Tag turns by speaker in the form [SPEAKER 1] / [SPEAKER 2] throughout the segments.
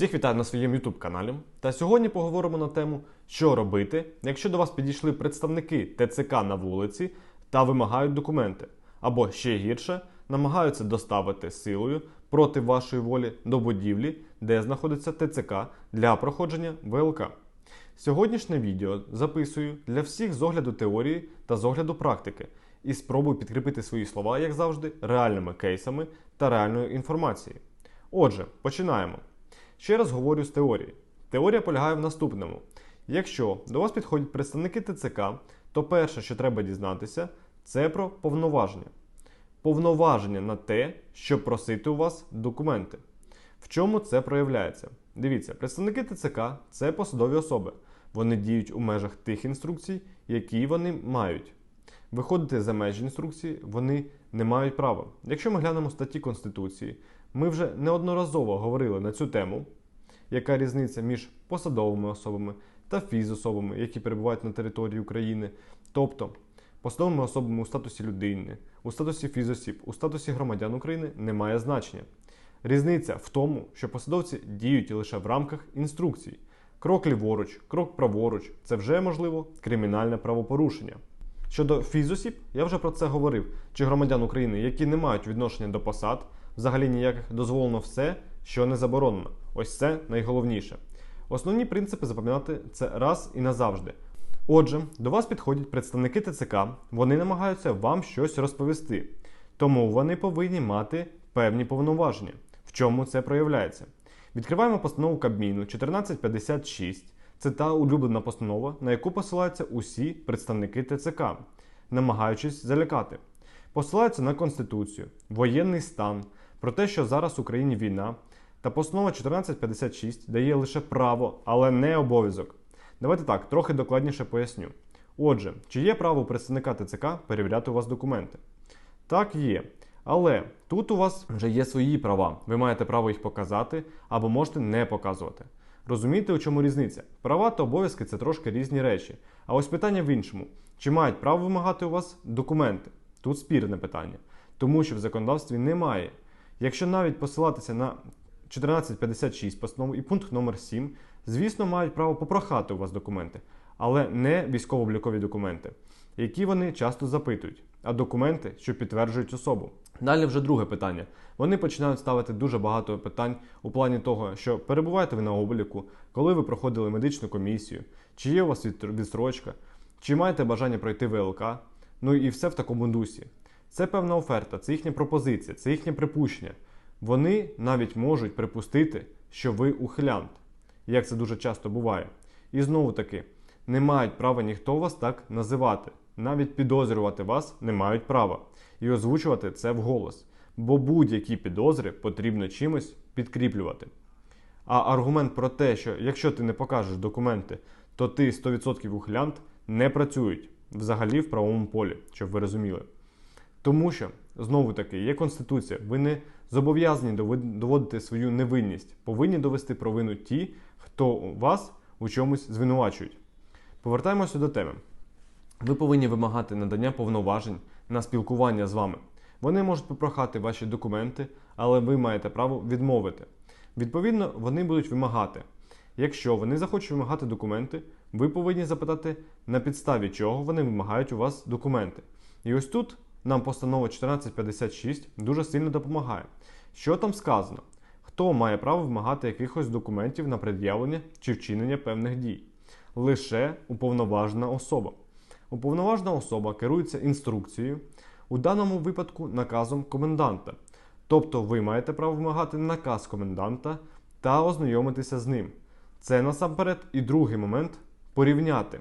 [SPEAKER 1] Всіх вітаю на своєму YouTube каналі. Та сьогодні поговоримо на тему, що робити, якщо до вас підійшли представники ТЦК на вулиці та вимагають документи, або ще гірше, намагаються доставити силою проти вашої волі до будівлі, де знаходиться ТЦК для проходження ВЛК. Сьогоднішнє відео записую для всіх з огляду теорії та з огляду практики і спробую підкріпити свої слова, як завжди, реальними кейсами та реальною інформацією. Отже, починаємо. Ще раз говорю з теорії. Теорія полягає в наступному: якщо до вас підходять представники ТЦК, то перше, що треба дізнатися, це про повноваження. Повноваження на те, щоб просити у вас документи. В чому це проявляється? Дивіться, представники ТЦК це посадові особи. Вони діють у межах тих інструкцій, які вони мають. Виходити за межі інструкції вони не мають права. Якщо ми глянемо статті Конституції, ми вже неодноразово говорили на цю тему, яка різниця між посадовими особами та фізособами, які перебувають на території України, тобто посадовими особами у статусі людини, у статусі фізосіб, у статусі громадян України не має значення. Різниця в тому, що посадовці діють лише в рамках інструкцій. Крок ліворуч, крок праворуч це вже можливо кримінальне правопорушення. Щодо фізосіб, я вже про це говорив, чи громадян України, які не мають відношення до посад, взагалі ніяких дозволено все, що не заборонено. Ось це найголовніше. Основні принципи запам'ятати це раз і назавжди. Отже, до вас підходять представники ТЦК, вони намагаються вам щось розповісти, тому вони повинні мати певні повноваження. В чому це проявляється? Відкриваємо постанову Кабміну 1456. Це та улюблена постанова, на яку посилаються усі представники ТЦК, намагаючись залякати. Посилаються на Конституцію, воєнний стан, про те, що зараз в Україні війна. Та постанова 1456 дає лише право, але не обов'язок. Давайте так, трохи докладніше поясню. Отже, чи є право представника ТЦК перевіряти у вас документи? Так, є. Але тут у вас вже є свої права. Ви маєте право їх показати або можете не показувати. Розумієте, у чому різниця? Права та обов'язки це трошки різні речі. А ось питання в іншому: чи мають право вимагати у вас документи? Тут спірне питання, тому що в законодавстві немає. Якщо навіть посилатися на 1456 постанову і пункт номер 7, звісно, мають право попрохати у вас документи, але не військово-облікові документи, які вони часто запитують, а документи, що підтверджують особу. Далі вже друге питання. Вони починають ставити дуже багато питань у плані того, що перебуваєте ви на обліку, коли ви проходили медичну комісію, чи є у вас відстрочка, чи маєте бажання пройти ВЛК, ну і все в такому дусі. Це певна оферта, це їхня пропозиція, це їхнє припущення. Вони навіть можуть припустити, що ви ухилянт, як це дуже часто буває. І знову таки, не мають права ніхто вас так називати. Навіть підозрювати вас не мають права. І озвучувати це вголос. Бо будь-які підозри потрібно чимось підкріплювати. А аргумент про те, що якщо ти не покажеш документи, то ти 100% ухилянт, не працюють взагалі в правовому полі, щоб ви розуміли. Тому що, знову таки, є Конституція, ви не зобов'язані доводити свою невинність, повинні довести провину ті, хто вас у чомусь звинувачують. Повертаємося до теми. Ви повинні вимагати надання повноважень на спілкування з вами. Вони можуть попрохати ваші документи, але ви маєте право відмовити. Відповідно, вони будуть вимагати. Якщо вони захочуть вимагати документи, ви повинні запитати, на підставі чого вони вимагають у вас документи. І ось тут нам постанова 1456 дуже сильно допомагає. Що там сказано? Хто має право вимагати якихось документів на пред'явлення чи вчинення певних дій? Лише уповноважена особа. Уповноважена особа керується інструкцією, у даному випадку наказом коменданта. Тобто ви маєте право вимагати наказ коменданта та ознайомитися з ним. Це насамперед і другий момент порівняти,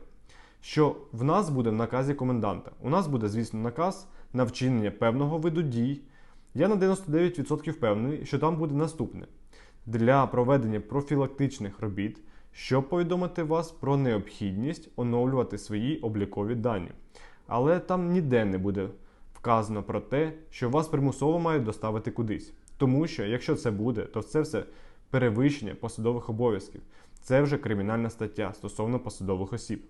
[SPEAKER 1] що в нас буде в наказі коменданта. У нас буде, звісно, наказ на вчинення певного виду дій. Я на 99% впевнений, що там буде наступне для проведення профілактичних робіт, щоб повідомити вас про необхідність оновлювати свої облікові дані. Але там ніде не буде вказано про те, що вас примусово мають доставити кудись. Тому що, якщо це буде, то це все перевищення посадових обов'язків. Це вже кримінальна стаття стосовно посадових осіб.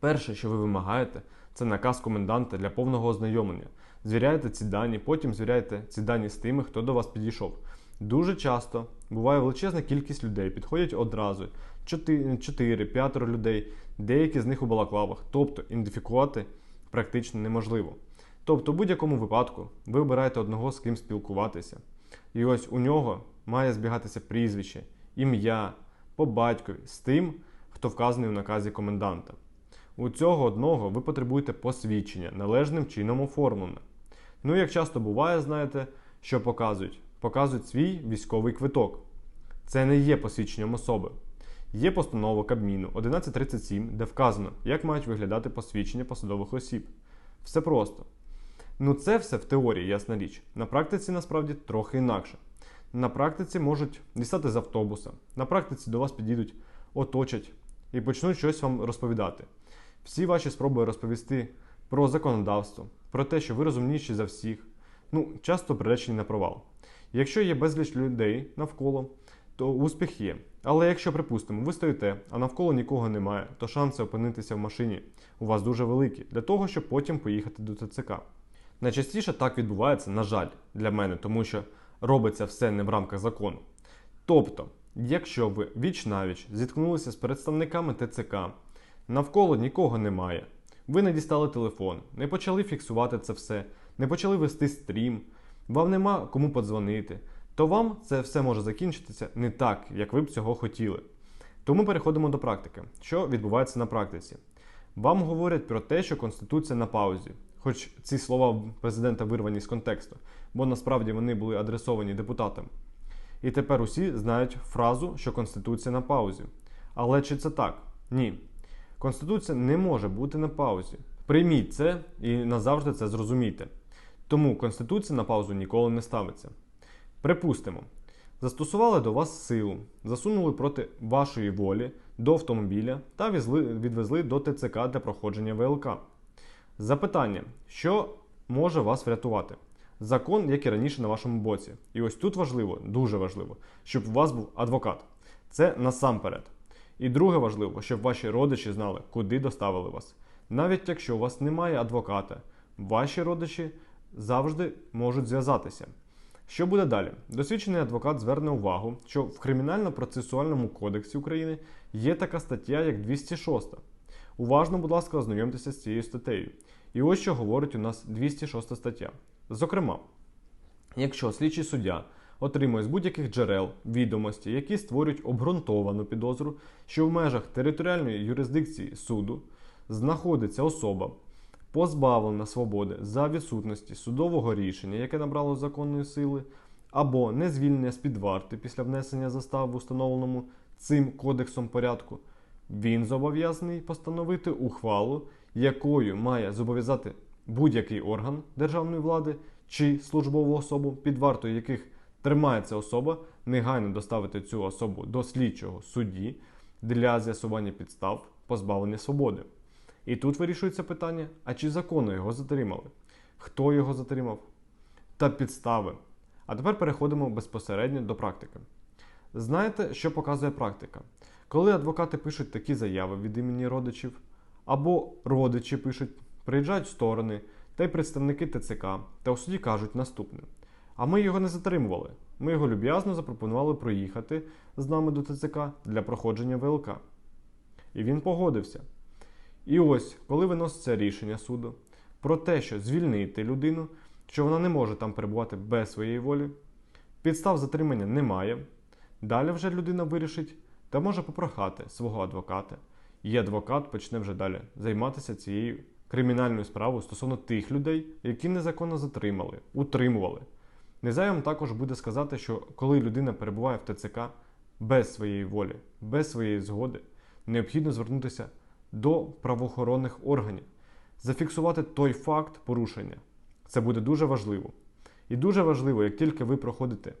[SPEAKER 1] Перше, що ви вимагаєте, це наказ коменданта для повного ознайомлення. Звіряєте ці дані, потім звіряєте ці дані з тими, хто до вас підійшов. Дуже часто буває величезна кількість людей, підходять одразу 4-5 людей, деякі з них у балаклавах, тобто ідентифікувати практично неможливо. Тобто, в будь-якому випадку ви обираєте одного з ким спілкуватися. І ось у нього має збігатися прізвище, ім'я по батькові з тим, хто вказаний у наказі коменданта. У цього одного ви потребуєте посвідчення, належним чином оформлене. Ну, як часто буває, знаєте, що показують? Показують свій військовий квиток. Це не є посвідченням особи. Є постанова Кабміну 1137, де вказано, як мають виглядати посвідчення посадових осіб. Все просто. Ну, це все в теорії, ясна річ. На практиці насправді трохи інакше. На практиці можуть дістати з автобуса, на практиці до вас підійдуть, оточать і почнуть щось вам розповідати. Всі ваші спроби розповісти про законодавство, про те, що ви розумніші за всіх, ну, часто приречені на провал. Якщо є безліч людей навколо, то успіх є. Але якщо, припустимо, ви стоїте, а навколо нікого немає, то шанси опинитися в машині у вас дуже великі для того, щоб потім поїхати до ТЦК. Найчастіше так відбувається, на жаль, для мене, тому що робиться все не в рамках закону. Тобто, якщо ви віч навіч зіткнулися з представниками ТЦК, навколо нікого немає, ви не дістали телефон, не почали фіксувати це все, не почали вести стрім, вам нема кому подзвонити, то вам це все може закінчитися не так, як ви б цього хотіли. Тому переходимо до практики. Що відбувається на практиці? Вам говорять про те, що Конституція на паузі. Хоч ці слова президента вирвані з контексту, бо насправді вони були адресовані депутатам. І тепер усі знають фразу, що Конституція на паузі. Але чи це так? Ні. Конституція не може бути на паузі. Прийміть це і назавжди це зрозумійте. Тому Конституція на паузу ніколи не ставиться. Припустимо, застосували до вас силу, засунули проти вашої волі до автомобіля та відвезли до ТЦК для проходження ВЛК. Запитання, що може вас врятувати? Закон, як і раніше на вашому боці. І ось тут важливо, дуже важливо, щоб у вас був адвокат. Це насамперед. І друге важливо, щоб ваші родичі знали, куди доставили вас. Навіть якщо у вас немає адвоката, ваші родичі завжди можуть зв'язатися. Що буде далі? Досвідчений адвокат зверне увагу, що в Кримінально-процесуальному кодексі України є така стаття, як 206. Уважно, будь ласка, ознайомтеся з цією статтею. І ось що говорить у нас 206 стаття. Зокрема, якщо слідчий суддя отримує з будь-яких джерел відомості, які створюють обґрунтовану підозру, що в межах територіальної юрисдикції суду знаходиться особа, позбавлена свободи за відсутності судового рішення, яке набрало законної сили, або не звільнення з під варти після внесення застав в установленому цим кодексом порядку, він зобов'язаний постановити ухвалу, якою має зобов'язати будь-який орган державної влади чи службову особу, під вартою яких тримається особа, негайно доставити цю особу до слідчого судді для з'ясування підстав позбавлення свободи. І тут вирішується питання: а чи законно його затримали? Хто його затримав? Та підстави. А тепер переходимо безпосередньо до практики. Знаєте, що показує практика? Коли адвокати пишуть такі заяви від імені родичів, або родичі пишуть, приїжджають сторони та й представники ТЦК та у суді кажуть наступне: а ми його не затримували. Ми його люб'язно запропонували проїхати з нами до ТЦК для проходження ВЛК. І він погодився. І ось, коли виноситься рішення суду про те, що звільнити людину, що вона не може там перебувати без своєї волі, підстав затримання немає. Далі вже людина вирішить та може попрохати свого адвоката, і адвокат почне вже далі займатися цією кримінальною справою стосовно тих людей, які незаконно затримали, утримували. Незайвим також буде сказати, що коли людина перебуває в ТЦК без своєї волі, без своєї згоди, необхідно звернутися до правоохоронних органів, зафіксувати той факт порушення. Це буде дуже важливо. І дуже важливо, як тільки ви проходите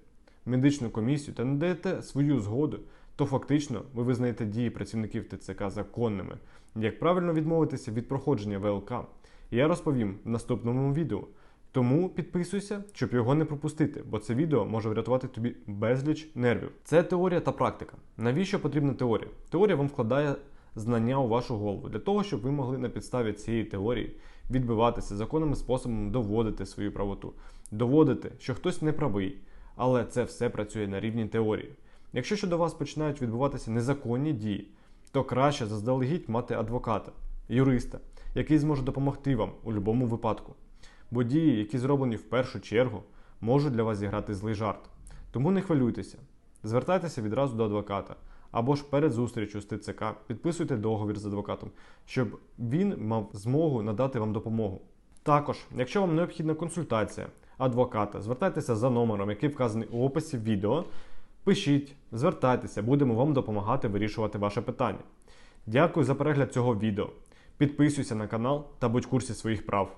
[SPEAKER 1] медичну комісію та надаєте свою згоду, то фактично ви визнаєте дії працівників ТЦК законними. Як правильно відмовитися від проходження ВЛК, я розповім в наступному відео. Тому підписуйся, щоб його не пропустити, бо це відео може врятувати тобі безліч нервів. Це теорія та практика. Навіщо потрібна теорія? Теорія вам вкладає знання у вашу голову для того, щоб ви могли на підставі цієї теорії відбиватися законними способами доводити свою правоту, доводити, що хтось не правий, але це все працює на рівні теорії. Якщо щодо вас починають відбуватися незаконні дії, то краще заздалегідь мати адвоката, юриста, який зможе допомогти вам у будь-якому випадку. Бо дії, які зроблені в першу чергу, можуть для вас зіграти злий жарт. Тому не хвилюйтеся, звертайтеся відразу до адвоката або ж перед зустрічю з ТЦК підписуйте договір з адвокатом, щоб він мав змогу надати вам допомогу. Також, якщо вам необхідна консультація адвоката, звертайтеся за номером, який вказаний у описі відео. Пишіть, звертайтеся, будемо вам допомагати вирішувати ваше питання. Дякую за перегляд цього відео. Підписуйся на канал та будь в курсі своїх прав.